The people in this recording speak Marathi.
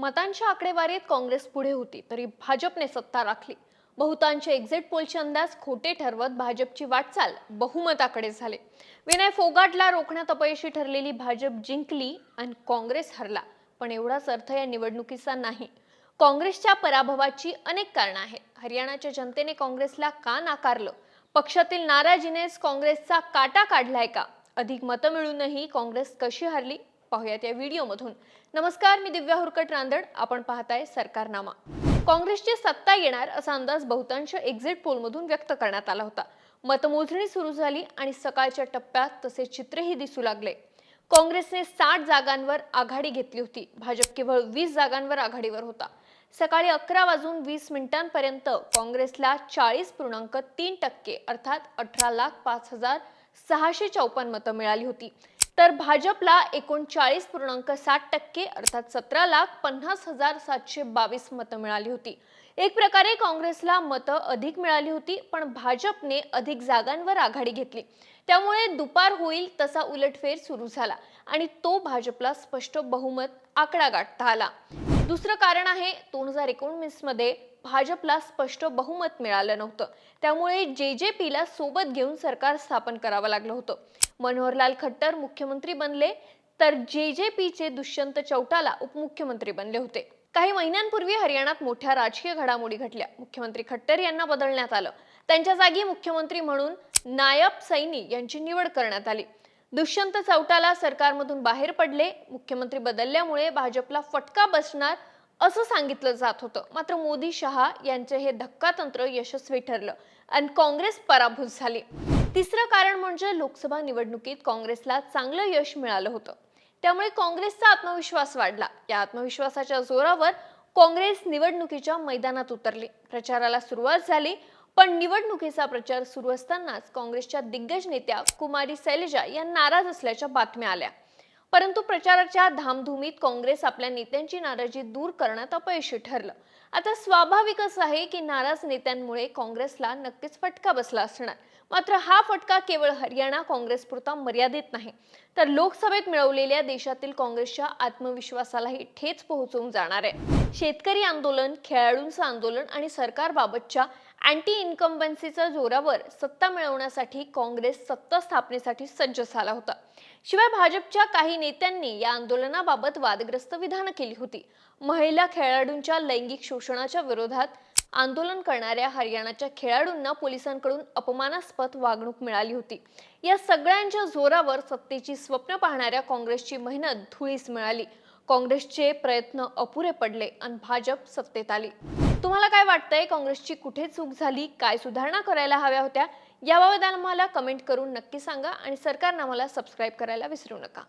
मतांच्या आकडेवारीत काँग्रेस पुढे होती तरी भाजपने सत्ता राखली. बहुतांश एक्झिट पोलचे अंदाज खोटे ठरवत भाजपची वाटचाल बहुमताकडे झाले. विनय फोगाटला रोखण्यात अपयशी ठरलेली भाजप जिंकली आणि काँग्रेस हरला पण एवढाच अर्थ या निवडणुकीचा नाही. काँग्रेसच्या पराभवाची अनेक कारणं आहेत. हरियाणाच्या जनतेने काँग्रेसला का नाकारलं? पक्षातील नाराजीनेच काँग्रेसचा काटा काढलाय का? अधिक मतं मिळूनही काँग्रेस कशी हरली? पाहूयात या व्हिडिओमधून. नमस्कार मी दिव्या हुरकट रांदड आपण पाहताय सरकारनामा. काँग्रेसची सत्ता येणार असा अंदाज बहुतांश एक्झिट पोलमधून व्यक्त करण्यात आला होता. मतमोजणी सुरू झाली आणि सकाळच्या टप्प्यात तसे चित्रही दिसू लागले. काँग्रेसने साठ जागांवर आघाडी घेतली होती. भाजप केवळ वीस जागांवर आघाडीवर होता. सकाळी अकरा वाजून वीस मिनिटांपर्यंत काँग्रेसला चाळीस पूर्णांक तीन टक्के अर्थात अठरा लाख पाच हजार सहाशे चौपन्न मतं मिळाली होती. तर भाजपला एकोणचाळीस पूर्णांक सात टक्के अर्थात सतरा लाख पन्नास हजार सातशे बावीस मतं मिळाली होती. एक प्रकारे काँग्रेसला मतं अधिक मिळाली होती पण भाजपने अधिक जागांवर आघाडी घेतली. त्यामुळे दुपार होईल तसा उलटफेर सुरू झाला आणि तो भाजपला स्पष्ट बहुमत आकडा गाठता आला. दुसरं कारण आहे दोन हजार एकोणवीसमध्ये भाजपला स्पष्ट बहुमत मिळालं नव्हतं. त्यामुळे जे जे पीला सोबत घेऊन सरकार स्थापन करावं लागलं होतं. मनोहरलाल खट्टर मुख्यमंत्री बनले तर जे जे पीचे दुष्यंत चौटाला उपमुख्यमंत्री बनले होते. काही महिन्यांपूर्वी हरियाणात मोठ्या राजकीय घडामोडी घडल्या. मुख्यमंत्री खट्टर यांना बदलण्यात आलं. त्यांच्या जागी मुख्यमंत्री म्हणून नायब सैनी यांची निवड करण्यात आली. दुष्यंत चौटाला सरकारमधून बाहेर पडले. मुख्यमंत्री बदलल्यामुळे भाजपला फटका बसणार असं सांगितलं जात होतं. मात्र मोदी शहा यांचे हे धक्कातंत्र यशस्वी ठरलं आणि काँग्रेस पराभूत झाली. तिसरं कारण म्हणजे लोकसभा निवडणुकीत काँग्रेसला चांगलं यश मिळालं होतं. त्यामुळे काँग्रेसचा आत्मविश्वास वाढला. या आत्मविश्वासाच्या जोरावर काँग्रेस निवडणुकीच्या मैदानात उतरली. प्रचाराला सुरुवात झाली पण निवडणुकीचा प्रचार सुरू असतानाच काँग्रेसच्या दिग्गज नेत्या कुमारी शैलजा या नाराज असल्याच्या बातम्या आल्या. परंतु प्रचाराच्या धामधुमीत काँग्रेस आपल्या नेत्यांची नाराजी दूर करण्यात अपयशी ठरलं. आता स्वाभाविकच आहे की नाराज नेत्यांमुळे काँग्रेसला नक्कीच फटका बसला असणार. मात्र हा फटका केवळ हरियाणा काँग्रेसपुरता मर्यादित नाही. तर लोकसभेत मिळवलेल्या देशातील काँग्रेसच्या आत्मविश्वासालाही ठेच पोहोचवून जाणार आहे. शेतकरी आंदोलन खेळाडूंचं आंदोलन आणि सरकारबाबतच्या अँटी इन्कम्बन्सीच्या जोरावर सत्ता मिळवण्यासाठी काँग्रेस सत्ता स्थापनेसाठी सज्ज झाला होता. शिवाय भाजपच्या काही नेत्यांनी या आंदोलनाबाबत वादग्रस्त विधानं केली होती. महिला खेळाडूंच्या लैंगिक शोषणाच्या विरोधात आंदोलन करणाऱ्या हरियाणाच्या खेळाडूंना पोलिसांकडून अपमानास्पद वागणूक मिळाली होती. या सगळ्यांच्या जोरावर सत्तेची स्वप्न पाहणाऱ्या काँग्रेसची मेहनत धुळीस मिळाली. काँग्रेसचे प्रयत्न अपुरे पडले आणि भाजप सत्तेत आली. तुम्हाला काय वाटतंय? काँग्रेसची कुठे चूक झाली? काय सुधारणा करायला हव्या होत्या? याबाबत आम्हाला कमेंट करून नक्की सांगा आणि सरकारनं आम्हाला सबस्क्राईब करायला विसरू नका.